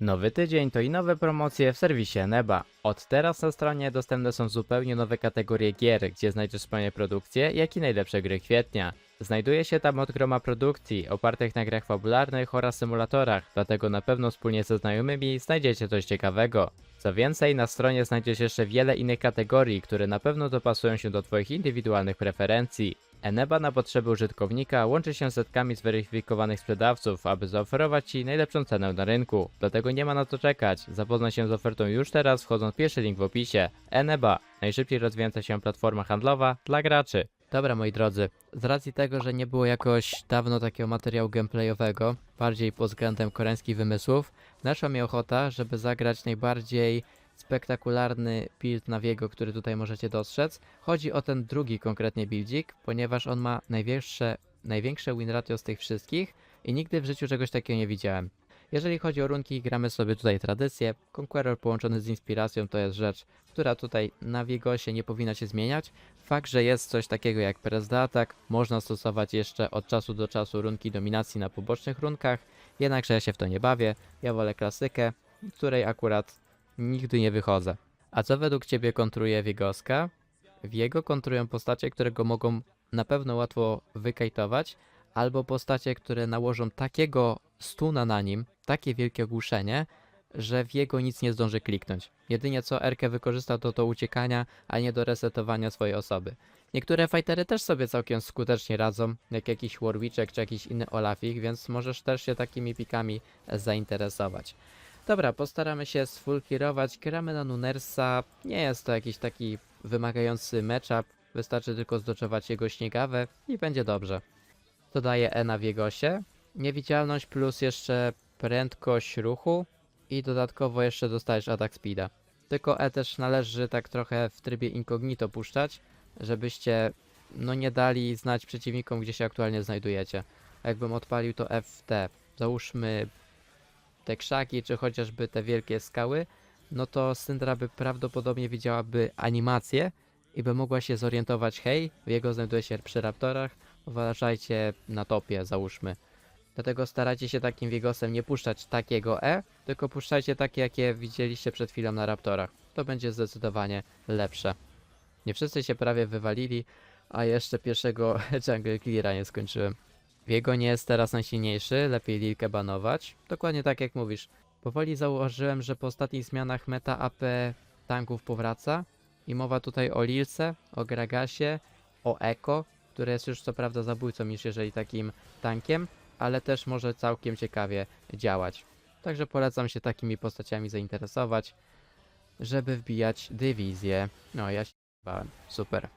Nowy tydzień to i nowe promocje w serwisie Neba. Od teraz na stronie dostępne są zupełnie nowe kategorie gier, gdzie znajdziesz wspaniałe produkcje, jak i najlepsze gry kwietnia. Znajduje się tam od groma produkcji, opartych na grach fabularnych oraz symulatorach, dlatego na pewno wspólnie ze znajomymi znajdziecie coś ciekawego. Co więcej, na stronie znajdziesz jeszcze wiele innych kategorii, które na pewno dopasują się do Twoich indywidualnych preferencji. Eneba na potrzeby użytkownika łączy się z setkami zweryfikowanych sprzedawców, aby zaoferować Ci najlepszą cenę na rynku. Dlatego nie ma na co czekać. Zapoznaj się z ofertą już teraz, wchodząc w pierwszy link w opisie. Eneba, najszybciej rozwijająca się platforma handlowa dla graczy. Dobra, moi drodzy, z racji tego, że nie było jakoś dawno takiego materiału gameplayowego, bardziej pod względem koreańskich wymysłów, naszła mi ochota, żeby zagrać najbardziej spektakularny build Naviego, który tutaj możecie dostrzec. Chodzi o ten drugi konkretnie buildzik, ponieważ on ma największe, największe win ratio z tych wszystkich i nigdy w życiu czegoś takiego nie widziałem. Jeżeli chodzi o runki, gramy sobie tutaj tradycję. Conqueror połączony z inspiracją to jest rzecz, która tutaj na Wiegosie nie powinna się zmieniać. Fakt, że jest coś takiego jak Press the Attack, można stosować jeszcze od czasu do czasu runki dominacji na pobocznych runkach, jednakże ja się w to nie bawię. Ja wolę klasykę, której akurat nigdy nie wychodzę. A co według Ciebie kontruje Wiegoska? Wiego kontrują postacie, które go mogą na pewno łatwo wykajtować, albo postacie, które nałożą takiego stuna na nim, takie wielkie ogłuszenie, że w jego nic nie zdąży kliknąć. Jedynie co Erkę wykorzysta to do uciekania, a nie do resetowania swojej osoby. Niektóre fightery też sobie całkiem skutecznie radzą, jak jakiś Warwiczek czy jakiś inny Olafik, więc możesz też się takimi pikami zainteresować. Dobra, postaramy się sfulkirować. Gramy na Nunersa. Nie jest to jakiś taki wymagający matchup. Wystarczy tylko zdoczować jego śniegawe i będzie dobrze. To daje E na Wiegosie. Niewidzialność plus jeszcze prędkość ruchu i dodatkowo jeszcze dostajesz atak speeda. Tylko E też należy tak trochę w trybie incognito puszczać, żebyście no nie dali znać przeciwnikom, gdzie się aktualnie znajdujecie. Jakbym odpalił to FT, załóżmy te krzaki, czy chociażby te wielkie skały, no to Syndra by prawdopodobnie widziałaby animację i by mogła się zorientować, hej, jego znajduje się przy raptorach, uważajcie na topie, załóżmy. Dlatego starajcie się takim Wiegosem nie puszczać takiego E, tylko puszczajcie takie, jakie widzieliście przed chwilą na raptorach. To będzie zdecydowanie lepsze. Nie wszyscy się prawie wywalili, a jeszcze pierwszego jungle cleara nie skończyłem. Wiego nie jest teraz najsilniejszy, lepiej Lilkę banować. Dokładnie tak jak mówisz. Powoli zauważyłem, że po ostatnich zmianach meta AP tanków powraca. I mowa tutaj o Lilce, o Gragasie, o Eko, które jest już co prawda zabójcą niż jeżeli takim tankiem, ale też może całkiem ciekawie działać. Także polecam się takimi postaciami zainteresować, żeby wbijać dywizję. No, ja się bałem. Super.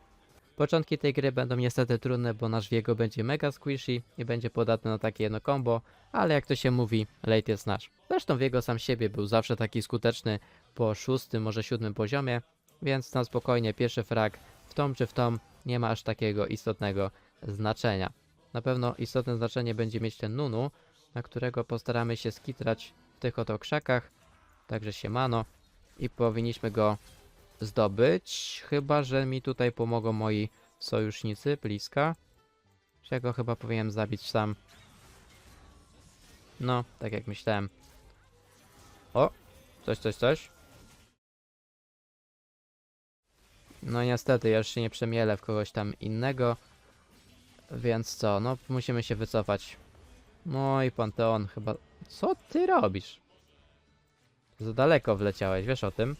Początki tej gry będą niestety trudne, bo nasz Wiego będzie mega squishy i będzie podatny na takie jedno combo, ale jak to się mówi, late jest nasz. Zresztą Wiego sam siebie był zawsze taki skuteczny po szóstym, może siódmym poziomie, więc na spokojnie pierwszy frag w tom czy w tom nie ma aż takiego istotnego znaczenia. Na pewno istotne znaczenie będzie mieć ten Nunu, na którego postaramy się skitrać w tych oto krzakach, także siemano i powinniśmy go zdobyć, chyba że mi tutaj pomogą moi sojusznicy bliska. Ja go chyba powinienem zabić sam. No, tak jak myślałem. O, coś, coś, coś. No niestety, ja już się nie przemielę w kogoś tam innego. Więc co, no musimy się wycofać. No i Panteon chyba... Co ty robisz? Za daleko wleciałeś, wiesz o tym?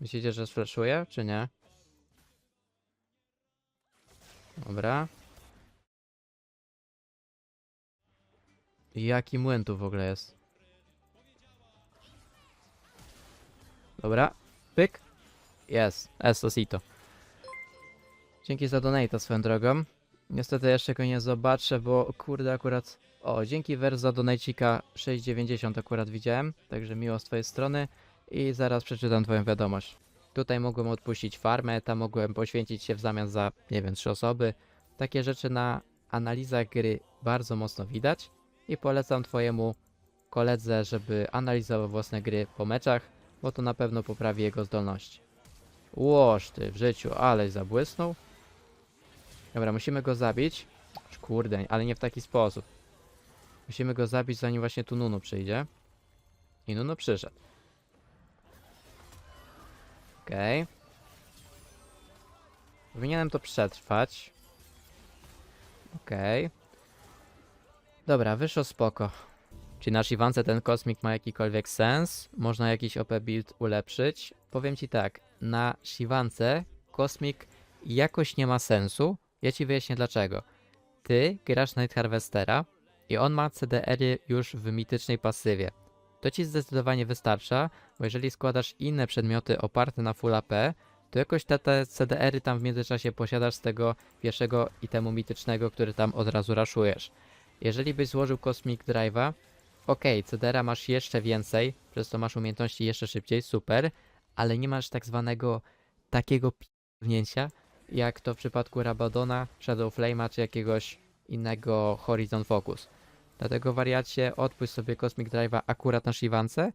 Myślicie, że sfleszuje, czy nie? Dobra. Jaki młyn tu w ogóle jest? Dobra, pyk. Jest, Estosito. Dzięki za donata swoją drogą. Niestety jeszcze go nie zobaczę, bo kurde akurat... O, dzięki Wers za donajcika 6,90 akurat widziałem, także miło z twojej strony i zaraz przeczytam twoją wiadomość. Tutaj mogłem odpuścić farmę, tam mogłem poświęcić się w zamian za, nie wiem, trzy osoby. Takie rzeczy na analizach gry bardzo mocno widać i polecam twojemu koledze, żeby analizował własne gry po meczach, bo to na pewno poprawi jego zdolności. Łoż ty w życiu, ale zabłysnął. Dobra, musimy go zabić. Kurde, ale nie w taki sposób. Musimy go zabić zanim właśnie tu Nunu przyjdzie. I Nuno przyszedł. Okej. Powinienem to przetrwać. Okej. Dobra, wyszło spoko. Czy na Shivance ten kosmik ma jakikolwiek sens? Można jakiś OP build ulepszyć? Powiem ci tak, na Shivance kosmik jakoś nie ma sensu. Ja ci wyjaśnię dlaczego. Ty grasz Night Harvestera i on ma CDR-y już w mitycznej pasywie. To ci zdecydowanie wystarcza, bo jeżeli składasz inne przedmioty oparte na full AP, to jakoś te, te CDR-y tam w międzyczasie posiadasz z tego pierwszego itemu mitycznego, który tam od razu raszujesz. Jeżeli byś złożył Cosmic Drive'a, okej, CDR-a masz jeszcze więcej, przez to masz umiejętności jeszcze szybciej, super, ale nie masz tak zwanego takiego p***wnięcia, jak to w przypadku Rabadona, Shadow Flame'a czy jakiegoś innego Horizon Focus. Dlatego wariacie, odpuść sobie Cosmic Drive'a akurat na Shivance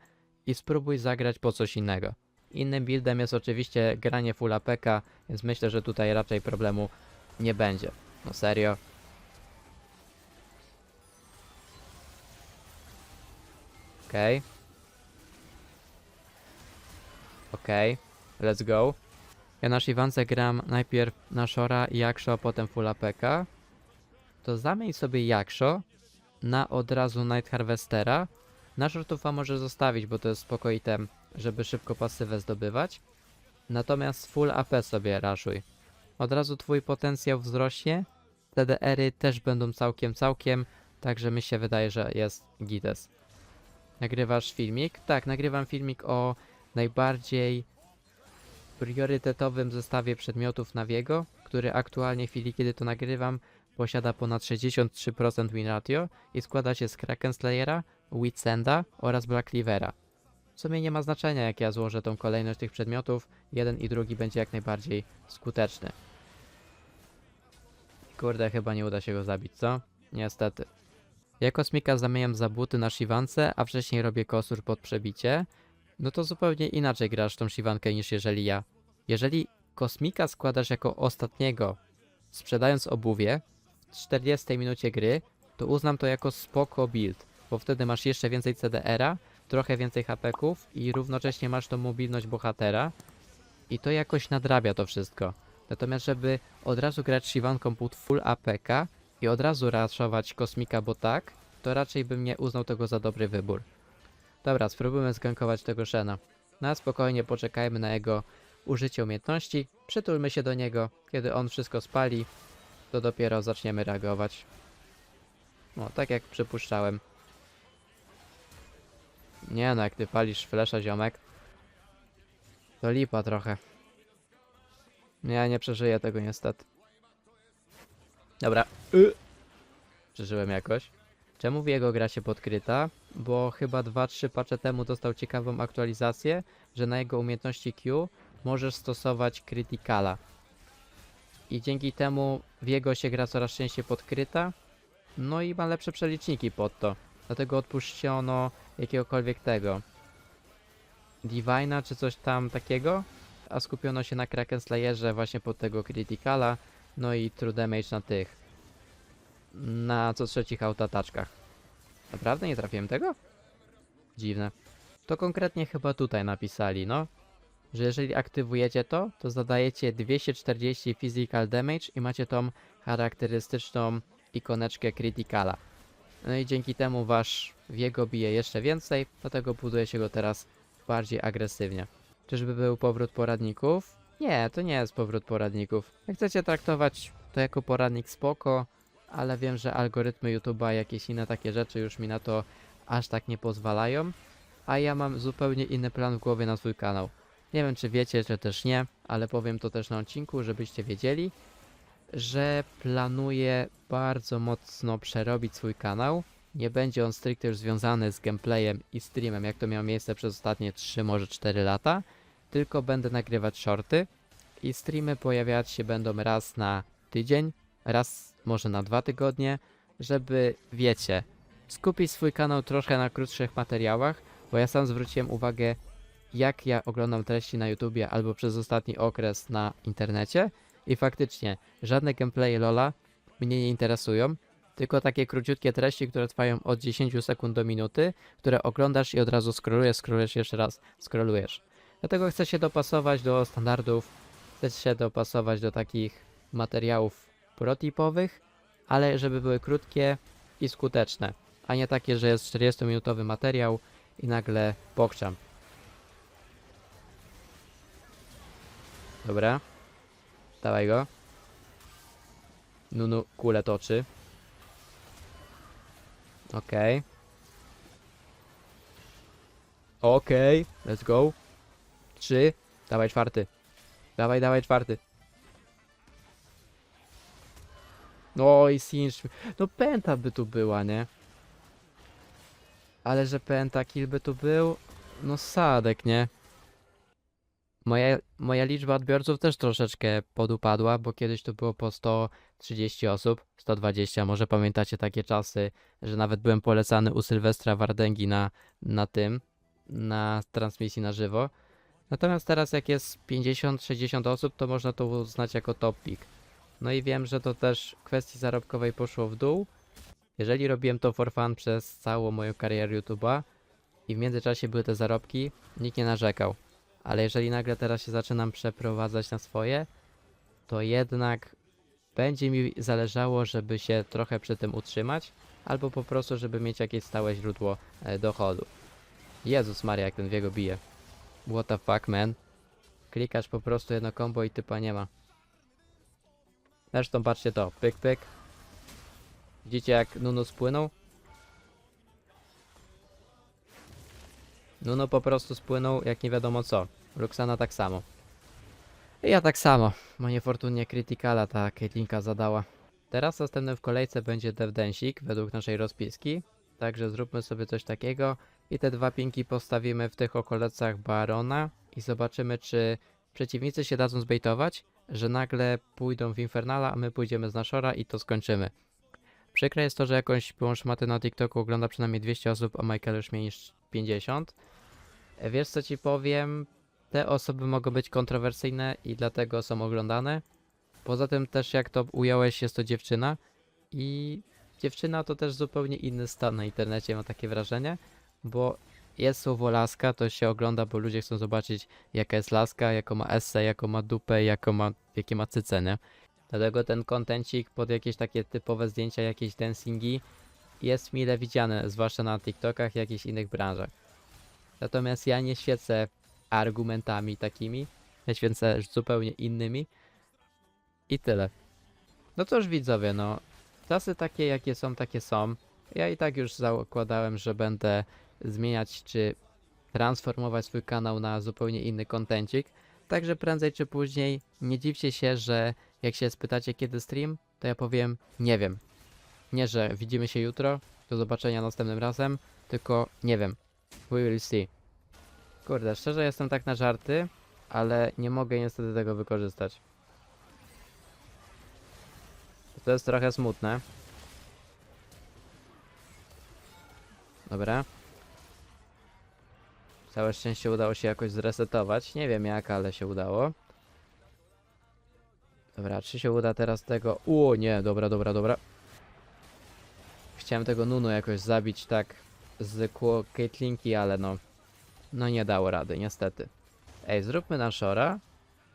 i spróbuj zagrać po coś innego. Innym buildem jest oczywiście granie full APK, więc myślę, że tutaj raczej problemu nie będzie. No serio. Okej. Okej, let's go. Ja na Shivance gram najpierw na Shora i Jaksho, potem full APK. To zamień sobie Jaksho na od razu Night Harvestera. Na shortufa może zostawić, bo to jest spoko item, żeby szybko pasywę zdobywać. Natomiast full AP sobie raszuj. Od razu twój potencjał wzrośnie. TDR-y też będą całkiem, całkiem. Także mi się wydaje, że jest gites. Nagrywasz filmik? Tak, nagrywam filmik o najbardziej priorytetowym zestawie przedmiotów Naviego, który aktualnie w chwili, kiedy to nagrywam, posiada ponad 63% win ratio i składa się z Kraken Slayera, Witsenda oraz Black Cleavera. W sumie nie ma znaczenia jak ja złożę tą kolejność tych przedmiotów, jeden i drugi będzie jak najbardziej skuteczny. Kurde, chyba nie uda się go zabić, co? Niestety. Ja kosmika zamieniam za buty na Shivance, a wcześniej robię kosur pod przebicie, no to zupełnie inaczej grasz tą Shivankę niż jeżeli ja. Jeżeli kosmika składasz jako ostatniego, sprzedając obuwie, 40 minucie gry, to uznam to jako spoko build, bo wtedy masz jeszcze więcej CDR-a, trochę więcej HP-ków i równocześnie masz tą mobilność bohatera i to jakoś nadrabia to wszystko. Natomiast żeby od razu grać Shivanką pod full APK i od razu raszować kosmika, bo tak, to raczej bym nie uznał tego za dobry wybór. Dobra, spróbujmy zgankować tego Shena. Na spokojnie poczekajmy na jego użycie umiejętności, przytulmy się do niego, kiedy on wszystko spali, to dopiero zaczniemy reagować. No, tak jak przypuszczałem. Nie no, jak ty palisz flesza, ziomek, to lipa trochę. Ja nie przeżyję tego niestety. Dobra. Y. Przeżyłem jakoś. Czemu w jego gra się podkryta? Bo chyba 2-3 patche temu dostał ciekawą aktualizację, że na jego umiejętności Q możesz stosować krytykala. I dzięki temu w jego się gra coraz częściej podkryta, no i ma lepsze przeliczniki pod to. Dlatego odpuszczono jakiegokolwiek tego Divina czy coś tam takiego, a skupiono się na Kraken Slayerze właśnie pod tego Criticala, no i True Damage na tych, na co trzecich autotaczkach. Naprawdę nie trafiłem tego? Dziwne. To konkretnie chyba tutaj napisali, no. Że jeżeli aktywujecie to, to zadajecie 240 physical damage i macie tą charakterystyczną ikoneczkę Criticala. No i dzięki temu wasz wiego bije jeszcze więcej, dlatego buduje się go teraz bardziej agresywnie. Czyżby był powrót poradników? Nie, to nie jest powrót poradników. Jak chcecie traktować to jako poradnik spoko, ale wiem, że algorytmy YouTube'a i jakieś inne takie rzeczy już mi na to aż tak nie pozwalają, a ja mam zupełnie inny plan w głowie na swój kanał. Nie wiem, czy wiecie, czy też nie, ale powiem to też na odcinku, żebyście wiedzieli, że planuję bardzo mocno przerobić swój kanał. Nie będzie on stricte już związany z gameplayem i streamem, jak to miało miejsce przez ostatnie 3, może 4 lata, tylko będę nagrywać shorty i streamy pojawiać się będą raz na tydzień, raz może na dwa tygodnie, żeby, wiecie, skupić swój kanał trochę na krótszych materiałach, bo ja sam zwróciłem uwagę, jak ja oglądam treści na YouTubie albo przez ostatni okres na internecie i faktycznie żadne gameplaye Lola mnie nie interesują. tylko takie króciutkie treści, które trwają od 10 sekund do minuty, które oglądasz i od razu scrollujesz, scrollujesz jeszcze raz, scrollujesz. Dlatego chcę się dopasować do standardów, chcę się dopasować do takich materiałów protipowych, ale żeby były krótkie i skuteczne, a nie takie, że jest 40-minutowy materiał i nagle pokczam. Dobra. Dawaj go. Nunu kulę toczy. Okej. Okej, let's go. Trzy. Dawaj czwarty. Dawaj, dawaj czwarty. No i Singe. No penta by tu była, nie? Ale że pentakill by tu był, no sadek, nie? Moja, moja liczba odbiorców też troszeczkę podupadła, bo kiedyś to było po 130 osób, 120, może pamiętacie takie czasy, że nawet byłem polecany u Sylwestra Wardęgi na, na tym, na transmisji na żywo. Natomiast teraz jak jest 50-60 osób, to można to uznać jako top pick. No i wiem, że to też kwestii zarobkowej poszło w dół. Jeżeli robiłem to for fun przez całą moją karierę YouTube'a i w międzyczasie były te zarobki, nikt nie narzekał. Ale jeżeli nagle teraz się zaczynam przeprowadzać na swoje, to jednak będzie mi zależało, żeby się trochę przy tym utrzymać, albo po prostu, żeby mieć jakieś stałe źródło e, dochodu. Jezus Maria, jak ten wiego bije. What the fuck, man? Klikasz po prostu jedno combo i typa nie ma. Zresztą patrzcie to, pyk pyk. Widzicie jak Nunu spłynął? Nuno po prostu spłynął jak nie wiadomo co. Luxana tak samo. I ja tak samo. Bo niefortunnie krytykala ta Caitlinka zadała. Teraz następnym w kolejce będzie Devdensik według naszej rozpiski. Także zróbmy sobie coś takiego. I te dwa pinki postawimy w tych okolicach Barona. I zobaczymy czy przeciwnicy się dadzą zbejtować. Że nagle pójdą w Infernala, a my pójdziemy z Nashora i to skończymy. Przykre jest to, że jakąś piłą szmatę na TikToku ogląda przynajmniej 200 osób, a Michael już mniej niż 50. Wiesz co ci powiem? Te osoby mogą być kontrowersyjne i dlatego są oglądane. Poza tym też jak to ująłeś, jest to dziewczyna i dziewczyna to też zupełnie inny stan na internecie, mam takie wrażenie, bo jest słowo laska, to się ogląda, bo ludzie chcą zobaczyć jaka jest laska, jaką ma esse, jaką ma dupę, jaką ma, jakie ma cyce? Dlatego ten kontencik pod jakieś takie typowe zdjęcia, jakieś dancingi jest mile widziany, zwłaszcza na TikTokach i jakichś innych branżach. Natomiast ja nie świecę argumentami takimi, ja świecę zupełnie innymi i tyle. No cóż widzowie, no czasy takie jakie są, takie są. Ja i tak już zakładałem, że będę zmieniać czy transformować swój kanał na zupełnie inny kontencik. Także prędzej czy później nie dziwcie się, że jak się spytacie kiedy stream, to ja powiem nie wiem. Nie, że widzimy się jutro, do zobaczenia następnym razem, tylko nie wiem. We will see. Kurde, szczerze jestem tak na żarty, ale nie mogę niestety tego wykorzystać. To jest trochę smutne. Dobra. Całe szczęście udało się jakoś zresetować. Nie wiem jak, ale się udało. Dobra, czy się uda teraz tego... O nie, dobra, dobra, dobra. Chciałem tego Nunu jakoś zabić tak z Caitlinki, ale no... No nie dało rady, niestety. Ej, zróbmy na Shora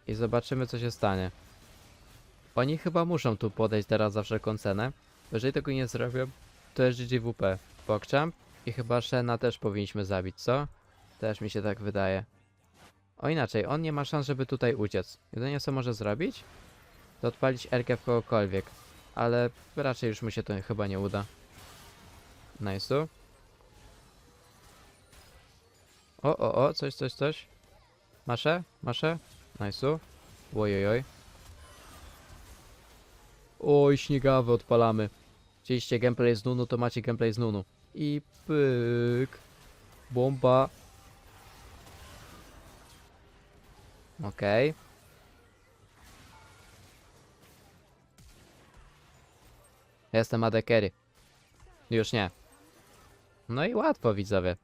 i zobaczymy co się stanie. Oni chyba muszą tu podejść teraz za wszelką cenę. Jeżeli tego nie zrobią, to jest GGWP. Pogchamp i chyba Shena też powinniśmy zabić, co? Też mi się tak wydaje. O inaczej, on nie ma szans, żeby tutaj uciec. Jedynie co może zrobić, to odpalić Erkę w kogokolwiek. Ale raczej już mu się to chyba nie uda. Nice'u. O, o, o, coś, coś, coś. Masze? Masze? Nice'u. Ojojoj. Oj, śniegawy odpalamy. Chcieliście gameplay z Nunu, to macie gameplay z Nunu. I pyk. Bomba. Okej. Jestem adekery. Już nie. No i łatwo widzowie.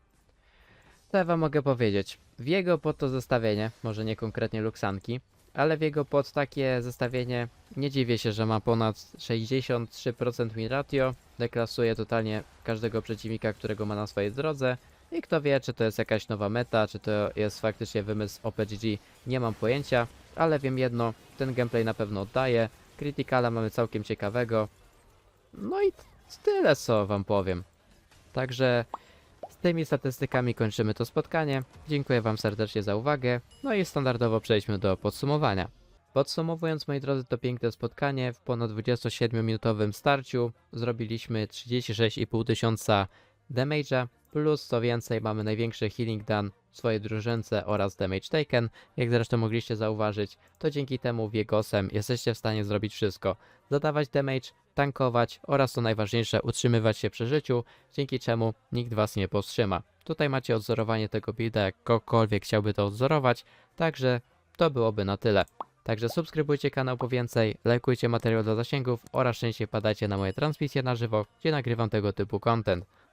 Co ja wam mogę powiedzieć? W jego pod to zestawienie, może nie konkretnie Luxanki, ale w jego pod takie zestawienie nie dziwię się, że ma ponad 63% win ratio deklasuje totalnie każdego przeciwnika, którego ma na swojej drodze. I kto wie, czy to jest jakaś nowa meta, czy to jest faktycznie wymysł OPGG, nie mam pojęcia, ale wiem jedno, ten gameplay na pewno oddaje. Criticala mamy całkiem ciekawego. No i tyle co wam powiem. Także tymi statystykami kończymy to spotkanie. Dziękuję wam serdecznie za uwagę. No i standardowo przejdźmy do podsumowania. Podsumowując, moi drodzy, to piękne spotkanie. W ponad 27-minutowym starciu zrobiliśmy 36,5 tysiąca damage'a, plus co więcej mamy największy healing done w swojej drużynce oraz damage taken. Jak zresztą mogliście zauważyć, to dzięki temu Viegosem jesteście w stanie zrobić wszystko. Zadawać damage, tankować oraz co najważniejsze utrzymywać się przy życiu, dzięki czemu nikt was nie powstrzyma. Tutaj macie odzorowanie tego builda, jak ktokolwiek chciałby to odzorować, także to byłoby na tyle. Także subskrybujcie kanał po więcej, lajkujcie materiał dla zasięgów oraz częściej padajcie na moje transmisje na żywo, gdzie nagrywam tego typu content.